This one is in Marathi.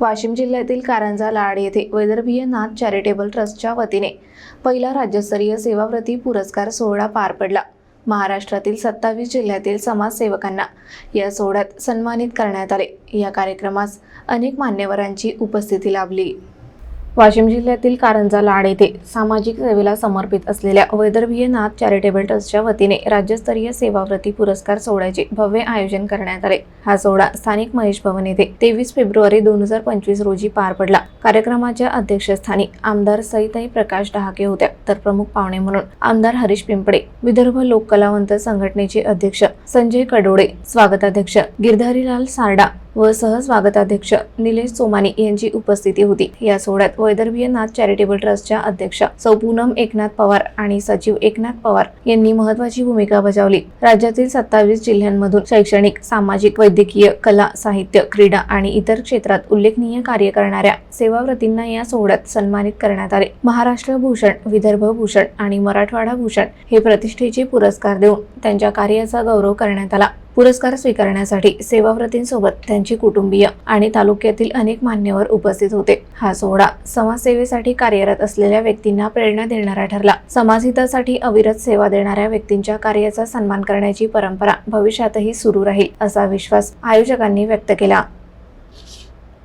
वाशिम जिल्ह्यातील कारंजा लाड येथे वैदर्भीय नाथ चॅरिटेबल ट्रस्टच्या वतीने पहिला राज्यस्तरीय सेवाव्रती पुरस्कार सोहळा पार पडला. महाराष्ट्रातील सत्तावीस जिल्ह्यातील समाजसेवकांना या सोहळ्यात सन्मानित करण्यात आले. या कार्यक्रमास अनेक मान्यवरांची उपस्थिती लाभली. वाशिम जिल्ह्यातील कारंजा लाड येथे सामाजिक सेवेला समर्पित असलेल्या वैदर्भीय नाथ चॅरिटेबल ट्रस्टच्या वतीने राज्यस्तरीय सेवाव्रती पुरस्कार सोहळ्याचे भव्य आयोजन करण्यात आले. हा सोहळा स्थानिक महेश भवन येथे तेवीस फेब्रुवारी दोन हजार पंचवीस रोजी पार पडला. कार्यक्रमाच्या अध्यक्षस्थानी आमदार सईताई प्रकाश डहाके होत्या. तर प्रमुख पाहुणे म्हणून आमदार हरीश पिंपडे विदर्भ लोक कलावंत संघटनेचे अध्यक्ष संजय कडोडे स्वागताध्यक्ष गिरधारीलाल सारडा व सहस्वागताध्यक्ष निलेश सोमानी यांची उपस्थिती होती. या सोहळ्यात वैदर्भीय नाथ चॅरिटेबल ट्रस्टच्या अध्यक्ष सौ पूनम एकनाथ पवार आणि सचिव एकनाथ पवार यांनी महत्वाची भूमिका बजावली. राज्यातील सत्तावीस जिल्ह्यांमधून शैक्षणिक सामाजिक वैद्यकीय कला साहित्य क्रीडा आणि इतर क्षेत्रात उल्लेखनीय कार्य करणाऱ्या सेवाव्रतींना या सोहळ्यात सन्मानित करण्यात आले. महाराष्ट्र भूषण विदर्भ विदर्भ भूषण आणि मराठवाडा भूषण हे प्रतिष्ठेचे पुरस्कार देऊन त्यांच्या कार्याचा गौरव करण्यात आला. पुरस्कार स्वीकारण्यासाठी सेवाव्रतींसोबत त्यांची कुटुंबीय आणि तालुक्यातील अनेक मान्यवर उपस्थित होते. हा सोहळा समाजसेवेसाठी कार्यरत असलेल्या व्यक्तींना प्रेरणा देणारा ठरला. समाजहितासाठी अविरत सेवा देणाऱ्या व्यक्तींच्या कार्याचा सन्मान करण्याची परंपरा भविष्यातही सुरू राहील असा विश्वास आयोजकांनी व्यक्त केला.